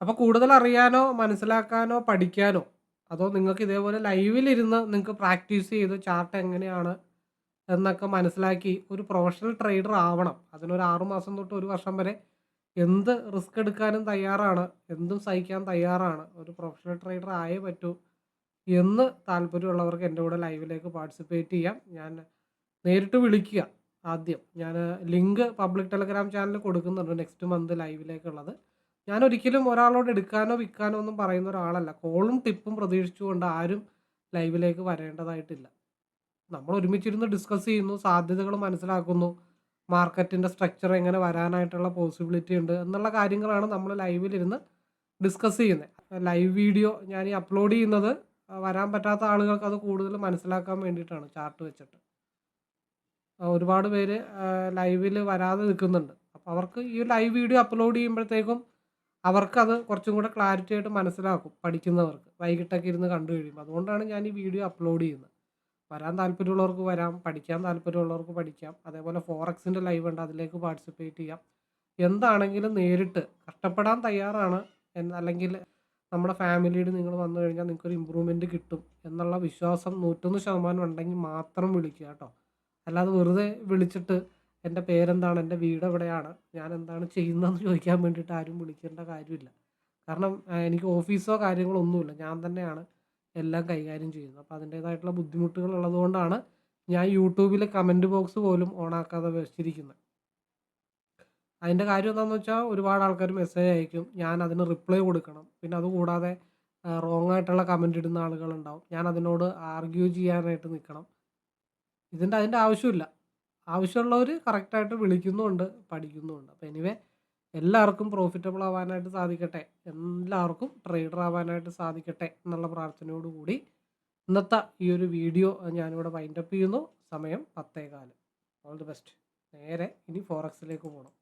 അപ്പോൾ കൂടുതൽ അറിയാനോ മനസ്സിലാക്കാനോ പഠിക്കാനോ അതോ നിങ്ങൾക്ക് ഇതേപോലെ ലൈവിലിരുന്ന് നിങ്ങൾക്ക് പ്രാക്ടീസ് ചെയ്ത് ചാർട്ട് എങ്ങനെയാണ് എന്നൊക്കെ മനസ്സിലാക്കി ഒരു പ്രൊഫഷണൽ ട്രേഡർ ആവണം. അതിനൊരു ആറുമാസം തൊട്ട് ഒരു വർഷം വരെ എന്ത് റിസ്ക് എടുക്കാനും തയ്യാറാണ് എന്തും സഹിക്കാൻ തയ്യാറാണ് ഒരു പ്രൊഫഷണൽ ട്രേഡർ ആയേ പറ്റൂ എന്ന് താല്പര്യമുള്ളവർക്ക് എന്റെ കൂടെ ലൈവിലേക്ക് പാർട്ടിസിപ്പേറ്റ് ചെയ്യാം. ഞാൻ നേരിട്ട് വിളിക്കുക. ആദ്യം. ഞാൻ ലിങ്ക് പബ്ലിക് ടെലഗ്രാം ചാനൽ കൊടുക്കുന്നുണ്ട് നെക്സ്റ്റ് മന്ത് ലൈവിലേക്കുള്ളത്. ഞാൻ ഒരിക്കലും ഒരാളോട് എടുക്കാനോ വിൽക്കാനോ ഒന്നും പറയുന്ന ഒരാളല്ല. കോളും ടിപ്പും പ്രതീക്ഷിച്ചുകൊണ്ട് ആരും ലൈവിലേക്ക് വരേണ്ടതായിട്ടില്ല. നമ്മൾ ഒരുമിച്ചിരുന്ന് ഡിസ്കസ് ചെയ്യുന്നു സാധ്യതകൾ മനസ്സിലാക്കുന്നു മാർക്കറ്റിന്റെ സ്ട്രക്ചർ എങ്ങനെ വരാനായിട്ടുള്ള പോസിബിലിറ്റി ഉണ്ട് എന്നുള്ള കാര്യങ്ങളാണ് നമ്മൾ ലൈവിലിരുന്ന് ഡിസ്കസ് ചെയ്യുന്നത് ലൈവ് വീഡിയോ ഞാൻ ഈ അപ്ലോഡ് ചെയ്യുന്നത് വരാൻ പറ്റാത്ത ആളുകൾക്ക് അത് കൂടുതൽ മനസ്സിലാക്കാൻ വേണ്ടിയിട്ടാണ് ചാർട്ട് വെച്ചിട്ട്. ഒരുപാട് പേര് ലൈവിൽ വരാതെ നിൽക്കുന്നുണ്ട്. അപ്പോൾ അവർക്ക് ഈ ലൈവ് വീഡിയോ അപ്ലോഡ് ചെയ്യുമ്പോഴത്തേക്കും അവർക്കത് കുറച്ചും കൂടെ ക്ലാരിറ്റി ആയിട്ട് മനസ്സിലാക്കും പഠിക്കുന്നവർക്ക്. വൈകിട്ടൊക്കെ ഇരുന്ന് കണ്ടു കഴിയുമ്പോൾ അതുകൊണ്ടാണ് ഞാൻ ഈ വീഡിയോ അപ്ലോഡ് ചെയ്യുന്നത്. വരാൻ താല്പര്യമുള്ളവർക്ക് വരാം പഠിക്കാൻ താല്പര്യമുള്ളവർക്ക് പഠിക്കാം. അതേപോലെ ഫോറക്സിന്റെ ലൈവ് ഉണ്ട് അതിലേക്ക് പാർട്ടിസിപ്പേറ്റ് ചെയ്യാം. എന്താണെങ്കിലും നേരിട്ട് കഷ്ടപ്പെടാൻ തയ്യാറാണ്. അല്ലെങ്കിൽ നമ്മുടെ ഫാമിലിയിൽ നിങ്ങൾ വന്നു കഴിഞ്ഞാൽ നിങ്ങൾക്കൊരു ഇമ്പ്രൂവ്മെന്റ് കിട്ടും എന്നുള്ള വിശ്വാസം നൂറ്റൊന്ന് ശതമാനം ഉണ്ടെങ്കിൽ മാത്രം വിളിക്കുക കേട്ടോ. അല്ലാതെ വെറുതെ വിളിച്ചിട്ട് എന്റെ പേരെന്താണ് എന്റെ വീട് എവിടെയാണ് ഞാൻ എന്താണ് ചെയ്യുന്നതെന്ന് ചോദിക്കാൻ വേണ്ടിയിട്ട് ആരും വിളിക്കേണ്ട കാര്യമില്ല. കാരണം എനിക്ക് ഓഫീസോ കാര്യങ്ങളോ ഒന്നുമില്ല. ഞാൻ തന്നെയാണ് എല്ലാം കൈകാര്യം ചെയ്യുന്നത്. അപ്പോൾ അതിന്റേതായിട്ടുള്ള ബുദ്ധിമുട്ടുകൾ ഉള്ളതുകൊണ്ടാണ് ഞാൻ യൂട്യൂബിൽ കമന്റ് ബോക്സ് പോലും ഓണാക്കാതെ വെച്ചിരിക്കുന്നത്. അതിന്റെ കാര്യം എന്താണെന്ന് വെച്ചാൽ ഒരുപാട് ആൾക്കാർ മെസ്സേജ് അയക്കും. ഞാൻ അതിന് റിപ്ലൈ കൊടുക്കണം. പിന്നെ അതുകൂടാതെ റോങ് ആയിട്ടുള്ള കമന്റ് ഇടുന്ന ആളുകളുണ്ടാവും ഞാൻ അതിനോട് ആർഗ്യൂ ചെയ്യാനായിട്ട് നിൽക്കണം. ഇതിന്റെ അതിന്റെ ആവശ്യമില്ല. ആവശ്യമുള്ളവർ കറക്റ്റായിട്ട് വിളിക്കുന്നുമുണ്ട് പഠിക്കുന്നുമുണ്ട്. അപ്പോൾ എനിവേ എല്ലാവർക്കും പ്രോഫിറ്റബിൾ ആവാനായിട്ട് സാധിക്കട്ടെ എല്ലാവർക്കും ട്രേഡർ ആവാനായിട്ട് സാധിക്കട്ടെ എന്നുള്ള പ്രാർത്ഥനയോട് കൂടി ഇന്നത്തെ ഈ ഒരു വീഡിയോ ഞാനിവിടെ വൈൻഡപ്പ് ചെയ്യുന്നു. സമയം പത്തേകാൽ. ഓൾ ദി ബെസ്റ്റ് നേരെ ഇനി ഫോറക്സിലേക്ക് പോകണം